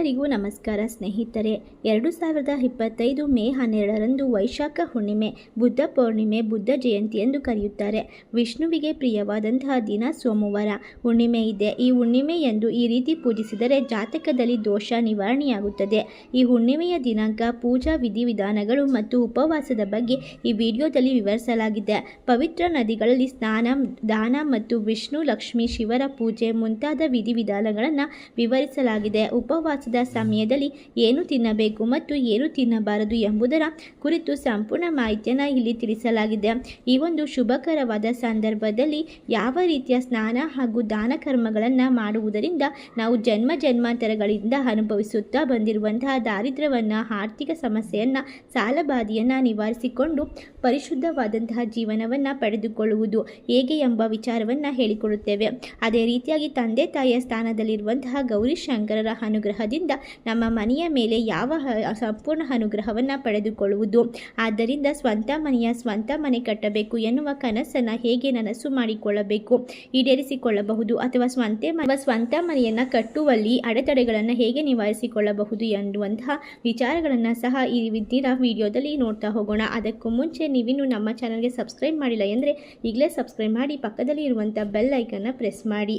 ಎಲ್ಲರಿಗೂ ನಮಸ್ಕಾರ ಸ್ನೇಹಿತರೆ. ಎರಡು ಸಾವಿರದ ಇಪ್ಪತ್ತೈದು ಮೇ ಹನ್ನೆರಡರಂದು ವೈಶಾಖ ಹುಣ್ಣಿಮೆ, ಬುದ್ಧ ಪೌರ್ಣಿಮೆ, ಬುದ್ಧ ಜಯಂತಿ ಎಂದು ಕರೆಯುತ್ತಾರೆ. ವಿಷ್ಣುವಿಗೆ ಪ್ರಿಯವಾದಂತಹ ದಿನ ಸೋಮವಾರ. ಹುಣ್ಣಿಮೆ ಇದೆ. ಈ ಹುಣ್ಣಿಮೆಯಂದು ಈ ರೀತಿ ಪೂಜಿಸಿದರೆ ಜಾತಕದಲ್ಲಿ ದೋಷ ನಿವಾರಣೆಯಾಗುತ್ತದೆ. ಈ ಹುಣ್ಣಿಮೆಯ ದಿನಾಂಕ, ಪೂಜಾ ವಿಧಿವಿಧಾನಗಳು ಮತ್ತು ಉಪವಾಸದ ಬಗ್ಗೆ ಈ ವಿಡಿಯೋದಲ್ಲಿ ವಿವರಿಸಲಾಗಿದೆ. ಪವಿತ್ರ ನದಿಗಳಲ್ಲಿ ಸ್ನಾನ, ದಾನ ಮತ್ತು ವಿಷ್ಣು ಲಕ್ಷ್ಮಿ ಶಿವರ ಪೂಜೆ ಮುಂತಾದ ವಿಧಿವಿಧಾನಗಳನ್ನು ವಿವರಿಸಲಾಗಿದೆ. ಉಪವಾಸದ ಸಮಯದಲ್ಲಿ ಏನು ತಿನ್ನಬೇಕು ಮತ್ತು ಏನು ತಿನ್ನಬಾರದು ಎಂಬುದರ ಕುರಿತು ಸಂಪೂರ್ಣ ಮಾಹಿತಿಯನ್ನು ಇಲ್ಲಿ ತಿಳಿಸಲಾಗಿದೆ. ಈ ಒಂದು ಶುಭಕರವಾದ ಸಂದರ್ಭದಲ್ಲಿ ಯಾವ ರೀತಿಯ ಸ್ನಾನ ಹಾಗೂ ದಾನ ಕರ್ಮಗಳನ್ನು ಮಾಡುವುದರಿಂದ ನಾವು ಜನ್ಮ ಜನ್ಮಾಂತರಗಳಿಂದ ಅನುಭವಿಸುತ್ತಾ ಬಂದಿರುವಂತಹ ದಾರಿದ್ರ್ಯವನ್ನು, ಆರ್ಥಿಕ ಸಮಸ್ಯೆಯನ್ನು, ಸಾಲಬಾಧೆಯನ್ನು ನಿವಾರಿಸಿಕೊಂಡು ಪರಿಶುದ್ಧವಾದಂತಹ ಜೀವನವನ್ನು ಪಡೆದುಕೊಳ್ಳುವುದು ಹೇಗೆ ಎಂಬ ವಿಚಾರವನ್ನು ಹೇಳಿಕೊಡುತ್ತೇವೆ. ಅದೇ ರೀತಿಯಾಗಿ ತಂದೆ ತಾಯಿಯ ಸ್ಥಾನದಲ್ಲಿರುವಂತಹ ಗೌರಿ ಶಂಕರರ ಅನುಗ್ರಹದಿಂದ ನಮ್ಮ ಮನೆಯ ಮೇಲೆ ಯಾವ ಸಂಪೂರ್ಣ ಅನುಗ್ರಹವನ್ನು ಪಡೆದುಕೊಳ್ಳುವುದು? ಆದ್ದರಿಂದ ಸ್ವಂತ ಮನೆಯ ಸ್ವಂತ ಮನೆ ಕಟ್ಟಬೇಕು ಎನ್ನುವ ಕನಸನ್ನು ಹೇಗೆ ನನಸು ಮಾಡಿಕೊಳ್ಳಬೇಕು? ಈಡೇರಿಸಿಕೊಳ್ಳಬಹುದು ಅಥವಾ ಸ್ವಂತ ಸ್ವಂತ ಮನೆಯನ್ನು ಕಟ್ಟುವಲ್ಲಿ ಅಡೆತಡೆಗಳನ್ನು ಹೇಗೆ ನಿವಾರಿಸಿಕೊಳ್ಳಬಹುದು ಎನ್ನುವಂತಹ ವಿಚಾರಗಳನ್ನು ಸಹ ಈ ವಿದ್ಯಿನ ವಿಡಿಯೋದಲ್ಲಿ ನೋಡ್ತಾ ಹೋಗೋಣ. ಅದಕ್ಕೂ ಮುಂಚೆ ನೀವಿನ್ನು ನಮ್ಮ ಚಾನಲ್ಗೆ ಸಬ್ಸ್ಕ್ರೈಬ್ ಮಾಡಿಲ್ಲ ಎಂದರೆ ಈಗಲೇ ಸಬ್ಸ್ಕ್ರೈಬ್ ಮಾಡಿ ಪಕ್ಕದಲ್ಲಿ ಇರುವಂಥ ಬೆಲ್ ಐಕನ್ನ ಪ್ರೆಸ್ ಮಾಡಿ.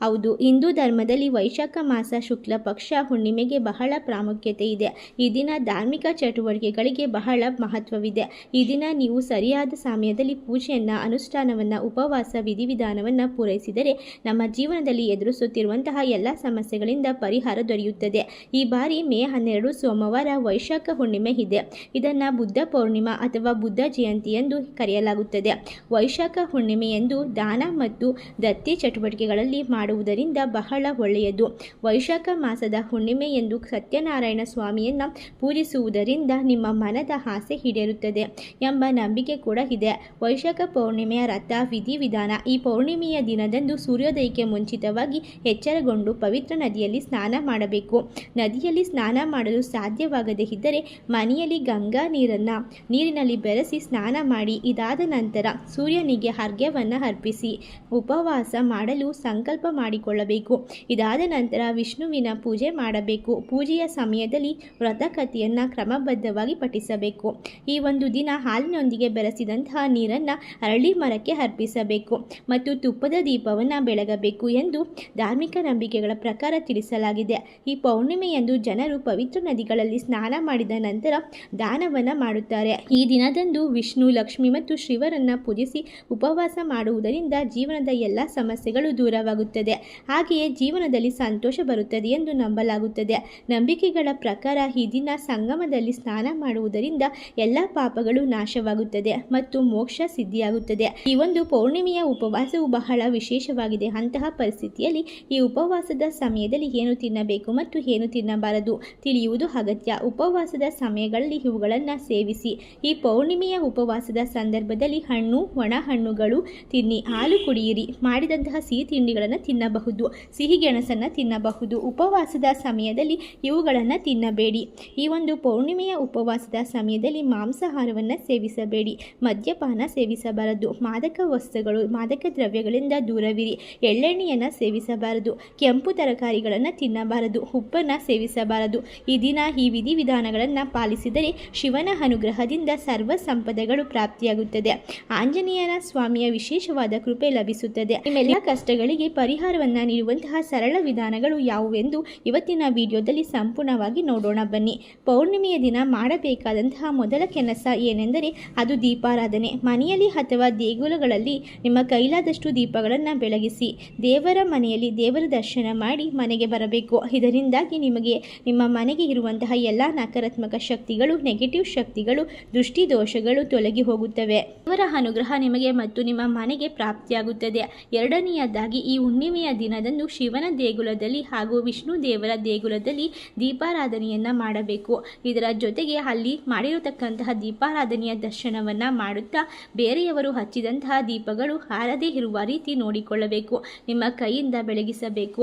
ಹೌದು, ಹಿಂದೂ ಧರ್ಮದಲ್ಲಿ ವೈಶಾಖ ಮಾಸ ಶುಕ್ಲ ಪಕ್ಷ ಹುಣ್ಣಿಮೆಗೆ ಬಹಳ ಪ್ರಾಮುಖ್ಯತೆ ಇದೆ. ಈ ದಿನ ಧಾರ್ಮಿಕ ಚಟುವಟಿಕೆಗಳಿಗೆ ಬಹಳ ಮಹತ್ವವಿದೆ. ಈ ದಿನ ನೀವು ಸರಿಯಾದ ಸಮಯದಲ್ಲಿ ಪೂಜೆಯನ್ನು, ಅನುಷ್ಠಾನವನ್ನು, ಉಪವಾಸ, ವಿಧಿವಿಧಾನವನ್ನು ಪೂರೈಸಿದರೆ ನಮ್ಮ ಜೀವನದಲ್ಲಿ ಎದುರಿಸುತ್ತಿರುವಂತಹ ಎಲ್ಲ ಸಮಸ್ಯೆಗಳಿಂದ ಪರಿಹಾರ ದೊರೆಯುತ್ತದೆ. ಈ ಬಾರಿ ಮೇ ಹನ್ನೆರಡು ಸೋಮವಾರ ವೈಶಾಖ ಹುಣ್ಣಿಮೆ ಇದೆ. ಇದನ್ನು ಬುದ್ಧ ಪೌರ್ಣಿಮಾ ಅಥವಾ ಬುದ್ಧ ಜಯಂತಿ ಎಂದು ಕರೆಯಲಾಗುತ್ತದೆ. ವೈಶಾಖ ಹುಣ್ಣಿಮೆಯಂದು ದಾನ ಮತ್ತು ದತ್ತಿ ಚಟುವಟಿಕೆಗಳಲ್ಲಿ ಮಾಡುವುದರಿಂದ ಬಹಳ ಒಳ್ಳೆಯದು. ವೈಶಾಖ ಮಾಸದ ಹುಣ್ಣಿಮೆ ಎಂದು ಸತ್ಯನಾರಾಯಣ ಸ್ವಾಮಿಯನ್ನು ಪೂಜಿಸುವುದರಿಂದ ನಿಮ್ಮ ಮನದ ಆಸೆ ಈಡೇರುತ್ತದೆ ಎಂಬ ನಂಬಿಕೆ ಕೂಡ ಇದೆ. ವೈಶಾಖ ಪೌರ್ಣಿಮೆಯ ರಥ ವಿಧಿವಿಧಾನ ಈ ಪೌರ್ಣಿಮೆಯ ದಿನದಂದು ಸೂರ್ಯೋದಯಕ್ಕೆ ಮುಂಚಿತವಾಗಿ ಎಚ್ಚರಗೊಂಡು ಪವಿತ್ರ ನದಿಯಲ್ಲಿ ಸ್ನಾನ ಮಾಡಬೇಕು. ನದಿಯಲ್ಲಿ ಸ್ನಾನ ಮಾಡಲು ಸಾಧ್ಯವಾಗದೇ ಇದ್ದರೆ ಮನೆಯಲ್ಲಿ ಗಂಗಾ ನೀರನ್ನು ನೀರಿನಲ್ಲಿ ಬೆರೆಸಿ ಸ್ನಾನ ಮಾಡಿ ಇದಾದ ನಂತರ ಸೂರ್ಯನಿಗೆ ಅರ್ಘ್ಯವನ್ನು ಅರ್ಪಿಸಿ. ಉಪವಾಸ ಮಾಡಲು ಸಂಕಲ್ಪ ಮಾಡಿಕೊಳ್ಳಬೇಕು. ಇದಾದ ನಂತರ ವಿಷ್ಣುವಿನ ಪೂಜೆ ಮಾಡಬೇಕು. ಪೂಜೆಯ ಸಮಯದಲ್ಲಿ ವ್ರತಕಥೆಯನ್ನು ಕ್ರಮಬದ್ಧವಾಗಿ ಪಠಿಸಬೇಕು. ಈ ಒಂದು ದಿನ ಹಾಲಿನೊಂದಿಗೆ ಬೆರೆಸಿದಂತಹ ನೀರನ್ನು ಅರಳಿ ಮರಕ್ಕೆ ಅರ್ಪಿಸಬೇಕು ಮತ್ತು ತುಪ್ಪದ ದೀಪವನ್ನು ಬೆಳಗಬೇಕು ಎಂದು ಧಾರ್ಮಿಕ ನಂಬಿಕೆಗಳ ಪ್ರಕಾರ ತಿಳಿಸಲಾಗಿದೆ. ಈ ಪೌರ್ಣಿಮೆಯಂದು ಜನರು ಪವಿತ್ರ ನದಿಗಳಲ್ಲಿ ಸ್ನಾನ ಮಾಡಿದ ನಂತರ ದಾನವನ್ನು ಮಾಡುತ್ತಾರೆ. ಈ ದಿನದಂದು ವಿಷ್ಣು, ಲಕ್ಷ್ಮಿ ಮತ್ತು ಶಿವರನ್ನು ಪೂಜಿಸಿ ಉಪವಾಸ ಮಾಡುವುದರಿಂದ ಜೀವನದ ಎಲ್ಲ ಸಮಸ್ಯೆಗಳು ದೂರವಾಗುತ್ತದೆ. ಹಾಗೆಯೇ ಜೀವನದಲ್ಲಿ ಸಂತೋಷ ಬರುತ್ತದೆ ಎಂದು ನಂಬಲಾಗುತ್ತದೆ. ನಂಬಿಕೆಗಳ ಪ್ರಕಾರ ಈ ದಿನ ಸಂಗಮದಲ್ಲಿ ಸ್ನಾನ ಮಾಡುವುದರಿಂದ ಎಲ್ಲ ಪಾಪಗಳು ನಾಶವಾಗುತ್ತದೆ ಮತ್ತು ಮೋಕ್ಷ ಸಿದ್ಧಿಯಾಗುತ್ತದೆ. ಈ ಒಂದು ಪೌರ್ಣಿಮೆಯ ಉಪವಾಸವು ಬಹಳ ವಿಶೇಷವಾಗಿದೆ. ಅಂತಹ ಪರಿಸ್ಥಿತಿಯಲ್ಲಿ ಈ ಉಪವಾಸದ ಸಮಯದಲ್ಲಿ ಏನು ತಿನ್ನಬೇಕು ಮತ್ತು ಏನು ತಿನ್ನಬಾರದು ತಿಳಿಯುವುದು ಅಗತ್ಯ. ಉಪವಾಸದ ಸಮಯಗಳಲ್ಲಿ ಇವುಗಳನ್ನು ಸೇವಿಸಿ. ಈ ಪೌರ್ಣಿಮೆಯ ಉಪವಾಸದ ಸಂದರ್ಭದಲ್ಲಿ ಹಣ್ಣು, ಒಣ ಹಣ್ಣುಗಳು ತಿನ್ನಿ, ಹಾಲು ಕುಡಿಯಿರಿ. ಮಾಡಿದಂತಹ ಸಿಹಿ ತಿಂಡಿಗಳನ್ನು ತಿನ್ನಬಹುದು. ಸಿಹಿ ಗೆಣಸನ್ನು ತಿನ್ನಬಹುದು. ಉಪವಾಸದ ಸಮಯದಲ್ಲಿ ಇವುಗಳನ್ನು ತಿನ್ನಬೇಡಿ. ಈ ಒಂದು ಪೌರ್ಣಿಮೆಯ ಉಪವಾಸದ ಸಮಯದಲ್ಲಿ ಮಾಂಸಾಹಾರವನ್ನು ಸೇವಿಸಬೇಡಿ. ಮದ್ಯಪಾನ ಸೇವಿಸಬಾರದು. ಮಾದಕ ವಸ್ತುಗಳು, ಮಾದಕ ದ್ರವ್ಯಗಳಿಂದ ದೂರವಿರಿ. ಎಳ್ಳೆಣ್ಣೆಯನ್ನು ಸೇವಿಸಬಾರದು. ಕೆಂಪು ತರಕಾರಿಗಳನ್ನು ತಿನ್ನಬಾರದು. ಉಪ್ಪನ್ನು ಸೇವಿಸಬಾರದು. ಈ ದಿನ ಈ ವಿಧಿವಿಧಾನಗಳನ್ನು ಪಾಲಿಸಿದರೆ ಶಿವನ ಅನುಗ್ರಹದಿಂದ ಸರ್ವ ಸಂಪದಗಳು ಪ್ರಾಪ್ತಿಯಾಗುತ್ತದೆ. ಆಂಜನೇಯನ ಸ್ವಾಮಿಯ ವಿಶೇಷವಾದ ಕೃಪೆ ಲಭಿಸುತ್ತದೆ. ಇವೆಲ್ಲ ಕಷ್ಟಗಳಿಗೆ ಪರಿಹಾರವನ್ನು ನೀಡುವಂತಹ ಸರಳ ವಿಧಾನಗಳು ಯಾವುವೆಂದು ಇವತ್ತಿನ ವಿಡಿಯೋದಲ್ಲಿ ಸಂಪೂರ್ಣವಾಗಿ ನೋಡೋಣ ಬನ್ನಿ. ಪೌರ್ಣಿಮೆಯ ದಿನ ಮಾಡಬೇಕಾದಂತಹ ಮೊದಲ ಕೆಲಸ ಏನೆಂದರೆ ಅದು ದೀಪಾರಾಧನೆ. ಮನೆಯಲ್ಲಿ ಅಥವಾ ದೇಗುಲಗಳಲ್ಲಿ ನಿಮ್ಮ ಕೈಲಾದಷ್ಟು ದೀಪಗಳನ್ನು ಬೆಳಗಿಸಿ, ದೇವರ ಮನೆಯಲ್ಲಿ ದೇವರ ದರ್ಶನ ಮಾಡಿ ಮನೆಗೆ ಬರಬೇಕು. ಇದರಿಂದಾಗಿ ನಿಮಗೆ ನಿಮ್ಮ ಮನೆಗೆ ಇರುವಂತಹ ಎಲ್ಲ ನಕಾರಾತ್ಮಕ ಶಕ್ತಿಗಳು ನೆಗೆಟಿವ್ ಶಕ್ತಿಗಳು, ದೃಷ್ಟಿ ದೋಷಗಳು ತೊಲಗಿ ಹೋಗುತ್ತವೆ. ಅವರ ಅನುಗ್ರಹ ನಿಮಗೆ ಮತ್ತು ನಿಮ್ಮ ಮನೆಗೆ ಪ್ರಾಪ್ತಿಯಾಗುತ್ತದೆ. ಎರಡನೆಯದಾಗಿ ಈ ಹುಣ್ಣಿಮೆಯ ಹುಣ್ಣಿಮೆಯ ದಿನದಂದು ಶಿವನ ದೇಗುಲದಲ್ಲಿ ಹಾಗೂ ವಿಷ್ಣು ದೇವರ ದೇಗುಲದಲ್ಲಿ ದೀಪಾರಾಧನೆಯನ್ನು ಮಾಡಬೇಕು. ಇದರ ಜೊತೆಗೆ ಅಲ್ಲಿ ಮಾಡಿರತಕ್ಕಂತಹ ದೀಪಾರಾಧನೆಯ ದರ್ಶನವನ್ನು ಮಾಡುತ್ತಾ ಬೇರೆಯವರು ಹಚ್ಚಿದಂತಹ ದೀಪಗಳು ಹಾರದೇ ಇರುವ ರೀತಿ ನೋಡಿಕೊಳ್ಳಬೇಕು. ನಿಮ್ಮ ಕೈಯಿಂದ ಬೆಳಗಿಸಬೇಕು.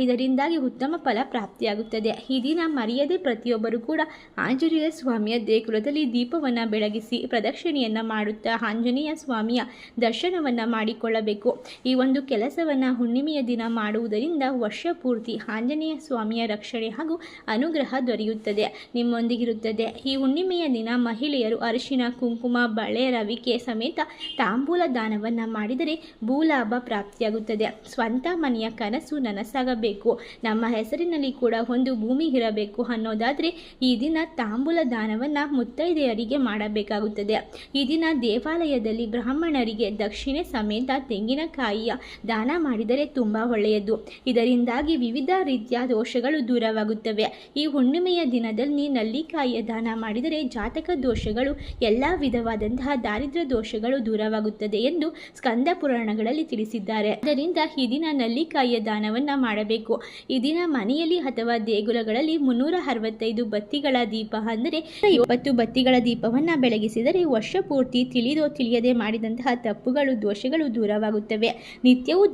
ಇದರಿಂದಾಗಿ ಉತ್ತಮ ಫಲ ಪ್ರಾಪ್ತಿಯಾಗುತ್ತದೆ. ಈ ದಿನ ಮರೆಯದೆ ಪ್ರತಿಯೊಬ್ಬರು ಕೂಡ ಆಂಜನೇಯ ಸ್ವಾಮಿಯ ದೇಗುಲದಲ್ಲಿ ದೀಪವನ್ನು ಬೆಳಗಿಸಿ ಪ್ರದಕ್ಷಿಣೆಯನ್ನು ಮಾಡುತ್ತಾ ಆಂಜನೇಯ ಸ್ವಾಮಿಯ ದರ್ಶನವನ್ನು ಮಾಡಿಕೊಳ್ಳಬೇಕು. ಈ ಒಂದು ಕೆಲಸವನ್ನು ಹುಣ್ಣಿಮೆಯ ದಿನ ಮಾಡುವುದರಿಂದ ವರ್ಷ ಪೂರ್ತಿ ಆಂಜನೇಯ ಸ್ವಾಮಿಯ ರಕ್ಷಣೆ ಹಾಗೂ ಅನುಗ್ರಹ ದೊರೆಯುತ್ತದೆ. ನಿಮ್ಮೊಂದಿಗಿರುತ್ತದೆ. ಈ ಹುಣ್ಣಿಮೆಯ ದಿನ ಮಹಿಳೆಯರು ಅರಿಶಿನ, ಕುಂಕುಮ, ಬಳೆ, ರವಿಕೆ ಸಮೇತ ತಾಂಬೂಲ ದಾನವನ್ನು ಮಾಡಿದರೆ ಭೂಲಾಭ ಪ್ರಾಪ್ತಿಯಾಗುತ್ತದೆ. ಸ್ವಂತ ಮನೆಯ ಕನಸು ನನಸಾಗಬೇಕು. ನಮ್ಮ ಹೆಸರಿನಲ್ಲಿ ಕೂಡ ಒಂದು ಭೂಮಿ ಇರಬೇಕು ಅನ್ನೋದಾದರೆ ಈ ದಿನ ತಾಂಬೂಲ ದಾನವನ್ನು ಮುತ್ತೈದೆಯರಿಗೆ ಮಾಡಬೇಕಾಗುತ್ತದೆ. ಈ ದಿನ ದೇವಾಲಯದಲ್ಲಿ ಬ್ರಾಹ್ಮಣರಿಗೆ ದಕ್ಷಿಣೆ ಸಮೇತ ತೆಂಗಿನಕಾಯಿಯ ದಾನ ಮಾಡಿದರೆ ತುಂಬ ಒಳ್ಳೆಯದು. ಇದರಿಂದಾಗಿ ವಿವಿಧ ರೀತಿಯ ದೋಷಗಳು ದೂರವಾಗುತ್ತವೆ. ಈ ಹುಣ್ಣಿಮೆಯ ದಿನದಲ್ಲಿ ನಲ್ಲಿಕಾಯಿಯ ದಾನ ಮಾಡಿದರೆ ಜಾತಕ ದೋಷಗಳು, ಎಲ್ಲ ವಿಧವಾದಂತಹ ದಾರಿದ್ರ್ಯ ದೋಷಗಳು ದೂರವಾಗುತ್ತದೆ ಎಂದು ಸ್ಕಂದ ಪುರಾಣಗಳಲ್ಲಿ ತಿಳಿಸಿದ್ದಾರೆ. ಅದರಿಂದ ಈ ದಿನ ನಲ್ಲಿಕಾಯಿಯ ದಾನವನ್ನ ಮಾಡಬೇಕು. ಈ ದಿನ ಮನೆಯಲ್ಲಿ ಅಥವಾ ದೇಗುಲಗಳಲ್ಲಿ ಮುನ್ನೂರ ಅರವತ್ತೈದು ಬತ್ತಿಗಳ ದೀಪ ಅಂದರೆ ಇಪ್ಪತ್ತು ಬತ್ತಿಗಳ ದೀಪವನ್ನ ಬೆಳಗಿಸಿದರೆ ವರ್ಷ ಪೂರ್ತಿ ತಿಳಿದೋ ತಿಳಿಯದೆ ಮಾಡಿದಂತಹ ತಪ್ಪುಗಳು, ದೋಷಗಳು ದೂರವಾಗುತ್ತವೆ. ನಿತ್ಯವೂ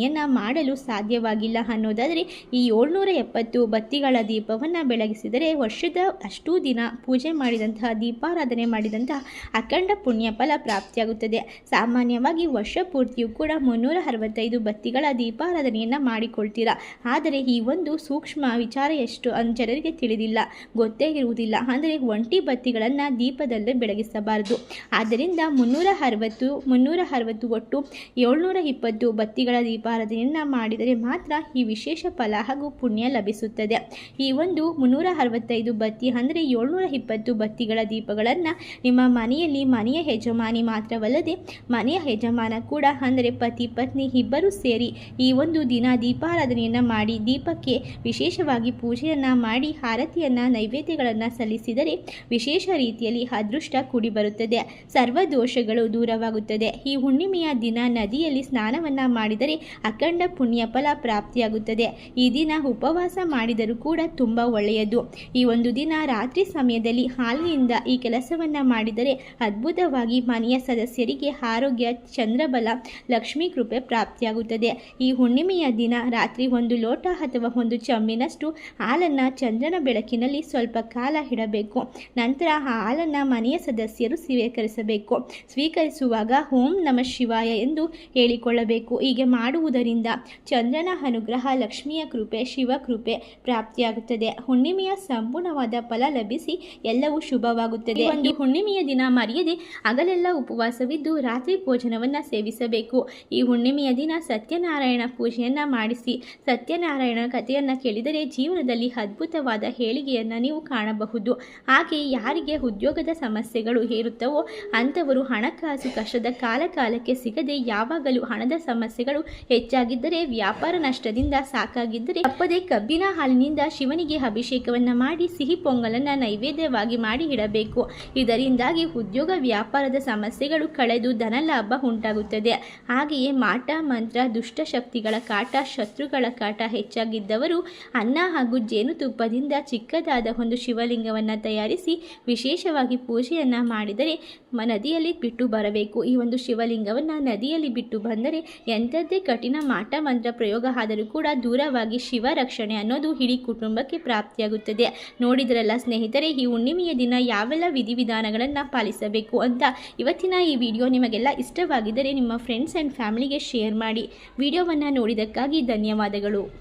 ದೀಪಾರಾಧನೆಯನ್ನ ಮಾಡಲು ಸಾಧ್ಯವಾಗಿಲ್ಲ ಅನ್ನೋದಾದರೆ ಈ ಏಳ್ನೂರ ಎಪ್ಪತ್ತು ಬತ್ತಿಗಳ ದೀಪವನ್ನು ಬೆಳಗಿಸಿದರೆ ವರ್ಷದ ಅಷ್ಟೂ ದಿನ ಪೂಜೆ ಮಾಡಿದಂತಹ ದೀಪಾರಾಧನೆ ಮಾಡಿದಂತಹ ಅಖಂಡ ಪುಣ್ಯ ಫಲ ಪ್ರಾಪ್ತಿಯಾಗುತ್ತದೆ. ಸಾಮಾನ್ಯವಾಗಿ ವರ್ಷ ಪೂರ್ತಿಯೂ ಕೂಡ ಮುನ್ನೂರ ಅರವತ್ತೈದು ಬತ್ತಿಗಳ ದೀಪಾರಾಧನೆಯನ್ನು ಮಾಡಿಕೊಳ್ತೀರಾ? ಆದರೆ ಈ ಒಂದು ಸೂಕ್ಷ್ಮ ವಿಚಾರ ಎಷ್ಟು ಜನರಿಗೆ ತಿಳಿದಿಲ್ಲ, ಗೊತ್ತೇ ಇರುವುದಿಲ್ಲ. ಅಂದರೆ ಒಂಟಿ ಬತ್ತಿಗಳನ್ನು ದೀಪದಲ್ಲೇ ಬೆಳಗಿಸಬಾರದು. ಆದ್ದರಿಂದ ಮುನ್ನೂರ ಅರವತ್ತು ಮುನ್ನೂರ ಅರವತ್ತು ಒಟ್ಟು ಏಳ್ನೂರ ಇಪ್ಪತ್ತು ಬತ್ತಿಗಳ ದೀಪಾರಾಧನೆಯನ್ನು ಮಾಡಿದರೆ ಮಾತ್ರ ಈ ವಿಶೇಷ ಫಲ ಹಾಗೂ ಪುಣ್ಯ ಲಭಿಸುತ್ತದೆ. ಈ ಒಂದು ಮುನ್ನೂರ ಅರವತ್ತೈದು ಬತ್ತಿ ಅಂದರೆ ಏಳ್ನೂರ ಇಪ್ಪತ್ತು ಬತ್ತಿಗಳ ದೀಪಗಳನ್ನು ನಿಮ್ಮ ಮನೆಯಲ್ಲಿ ಮನೆಯ ಯಜಮಾನಿ ಮಾತ್ರವಲ್ಲದೆ ಮನೆಯ ಯಜಮಾನ ಕೂಡ ಅಂದರೆ ಪತಿ, ಪತ್ನಿ ಇಬ್ಬರೂ ಸೇರಿ ಈ ಒಂದು ದಿನ ದೀಪಾರಾಧನೆಯನ್ನು ಮಾಡಿ ದೀಪಕ್ಕೆ ವಿಶೇಷವಾಗಿ ಪೂಜೆಯನ್ನು ಮಾಡಿ ಆರತಿಯನ್ನು, ನೈವೇದ್ಯಗಳನ್ನು ಸಲ್ಲಿಸಿದರೆ ವಿಶೇಷ ರೀತಿಯಲ್ಲಿ ಅದೃಷ್ಟ ಕೂಡಿ ಬರುತ್ತದೆ. ಸರ್ವ ದೋಷಗಳು ದೂರವಾಗುತ್ತದೆ. ಈ ಹುಣ್ಣಿಮೆಯ ದಿನ ನದಿಯಲ್ಲಿ ಸ್ನಾನವನ್ನು ಮಾಡಿದರೆ ಅಖಂಡ ಪುಣ್ಯ ಫಲ ಪ್ರಾಪ್ತಿಯಾಗುತ್ತದೆ. ಈ ದಿನ ಉಪವಾಸ ಮಾಡಿದರೂ ಕೂಡ ತುಂಬ ಒಳ್ಳೆಯದು. ಈ ಒಂದು ದಿನ ರಾತ್ರಿ ಸಮಯದಲ್ಲಿ ಹಾಲಿನಿಂದ ಈ ಕೆಲಸವನ್ನು ಮಾಡಿದರೆ ಅದ್ಭುತವಾಗಿ ಮನೆಯ ಸದಸ್ಯರಿಗೆ ಆರೋಗ್ಯ, ಚಂದ್ರಬಲ, ಲಕ್ಷ್ಮೀ ಕೃಪೆ ಪ್ರಾಪ್ತಿಯಾಗುತ್ತದೆ. ಈ ಹುಣ್ಣಿಮೆಯ ದಿನ ರಾತ್ರಿ ಒಂದು ಲೋಟ ಅಥವಾ ಒಂದು ಚಮ್ಮಿನಷ್ಟು ಹಾಲನ್ನು ಚಂದ್ರನ ಬೆಳಕಿನಲ್ಲಿ ಸ್ವಲ್ಪ ಕಾಲ ಇಡಬೇಕು. ನಂತರ ಆ ಹಾಲನ್ನು ಮನೆಯ ಸದಸ್ಯರು ಸ್ವೀಕರಿಸಬೇಕು. ಸ್ವೀಕರಿಸುವಾಗ ಓಂ ನಮ ಶಿವಾಯ ಎಂದು ಹೇಳಿಕೊಳ್ಳಬೇಕು. ಹೀಗೆ ಮಾಡುವುದರಿಂದ ಚಂದ್ರನ ಅನುಗ್ರಹ ಲಕ್ಷ್ಮಿಯ ಕೃಪೆ ಶಿವ ಕೃಪೆ ಪ್ರಾಪ್ತಿಯಾಗುತ್ತದೆ. ಹುಣ್ಣಿಮೆಯ ಸಂಪೂರ್ಣವಾದ ಫಲ ಲಭಿಸಿ ಎಲ್ಲವೂ ಶುಭವಾಗುತ್ತದೆ. ಒಂದು ಹುಣ್ಣಿಮೆಯ ದಿನ ಮರೆಯದೆ ಹಗಲೆಲ್ಲ ಉಪವಾಸವಿದ್ದು ರಾತ್ರಿ ಭೋಜನವನ್ನು ಸೇವಿಸಬೇಕು. ಈ ಹುಣ್ಣಿಮೆಯ ದಿನ ಸತ್ಯನಾರಾಯಣ ಪೂಜೆಯನ್ನು ಮಾಡಿಸಿ ಸತ್ಯನಾರಾಯಣ ಕಥೆಯನ್ನು ಕೇಳಿದರೆ ಜೀವನದಲ್ಲಿ ಅದ್ಭುತವಾದ ಹೇಳಿಗೆಯನ್ನು ನೀವು ಕಾಣಬಹುದು. ಹಾಗೆ ಯಾರಿಗೆ ಉದ್ಯೋಗದ ಸಮಸ್ಯೆಗಳು ಹೇರುತ್ತವೋ ಅಂಥವರು ಹಣಕಾಸು ಕಷ್ಟದ ಕಾಲ ಕಾಲಕ್ಕೆ ಸಿಗದೆ ಯಾವಾಗಲೂ ಹಣದ ಸಮಸ್ಯೆಗಳು ಹೆಚ್ಚಾಗಿದ್ದರೆ ವ್ಯಾಪಾರ ನಷ್ಟದಿಂದ ಸಾಕಾಗಿದ್ದರೆ ತಪ್ಪದೆ ಕಬ್ಬಿನ ಹಾಲಿನಿಂದ ಶಿವನಿಗೆ ಅಭಿಷೇಕವನ್ನು ಮಾಡಿ ಸಿಹಿ ಪೊಂಗಲನ್ನು ನೈವೇದ್ಯವಾಗಿ ಮಾಡಿ ಇಡಬೇಕು ಇದರಿಂದಾಗಿ ಉದ್ಯೋಗ ವ್ಯಾಪಾರದ ಸಮಸ್ಯೆಗಳು ಕಳೆದು ಧನಲಾಭ ಉಂಟಾಗುತ್ತದೆ. ಹಾಗೆಯೇ ಮಾಟ, ಮಂತ್ರ ದುಷ್ಟಶಕ್ತಿಗಳ ಕಾಟ, ಶತ್ರುಗಳ ಕಾಟ ಹೆಚ್ಚಾಗಿದ್ದವರು ಅನ್ನ ಹಾಗೂ ಜೇನುತುಪ್ಪದಿಂದ ಚಿಕ್ಕದಾದ ಒಂದು ಶಿವಲಿಂಗವನ್ನು ತಯಾರಿಸಿ ವಿಶೇಷವಾಗಿ ಪೂಜೆಯನ್ನು ಮಾಡಿದರೆ ನದಿಯಲ್ಲಿ ಬಿಟ್ಟು ಬರಬೇಕು. ಈ ಒಂದು ಶಿವಲಿಂಗವನ್ನು ನದಿಯಲ್ಲಿ ಬಿಟ್ಟು ಬಂದರೆ ಎಂಥದ್ದೇ ಕಠಿಣ ಮಾಟ, ಮಂತ್ರ, ಪ್ರಯೋಗ ಆದರೂ ಕೂಡ ದೂರವಾಗಿ ಶಿವ ರಕ್ಷಣೆ ಅನ್ನೋದು ಇಡೀ ಕುಟುಂಬಕ್ಕೆ ಪ್ರಾಪ್ತಿಯಾಗುತ್ತದೆ. ನೋಡಿದ್ರಲ್ಲ ಸ್ನೇಹಿತರೆ, ಈ ಹುಣ್ಣಿಮೆಯ ದಿನ ಯಾವೆಲ್ಲ ವಿಧಿವಿಧಾನಗಳನ್ನು ಪಾಲಿಸಬೇಕು ಅಂತ ಇವತ್ತಿನ ಈ ವಿಡಿಯೋ ನಿಮಗೆಲ್ಲ ಇಷ್ಟವಾಗಿದ್ದರೆ ನಿಮ್ಮ ಫ್ರೆಂಡ್ಸ್ ಆ್ಯಂಡ್ ಫ್ಯಾಮಿಲಿಗೆ ಶೇರ್ ಮಾಡಿ. ವಿಡಿಯೋವನ್ನು ನೋಡಿದ್ದಕ್ಕಾಗಿ ಧನ್ಯವಾದಗಳು.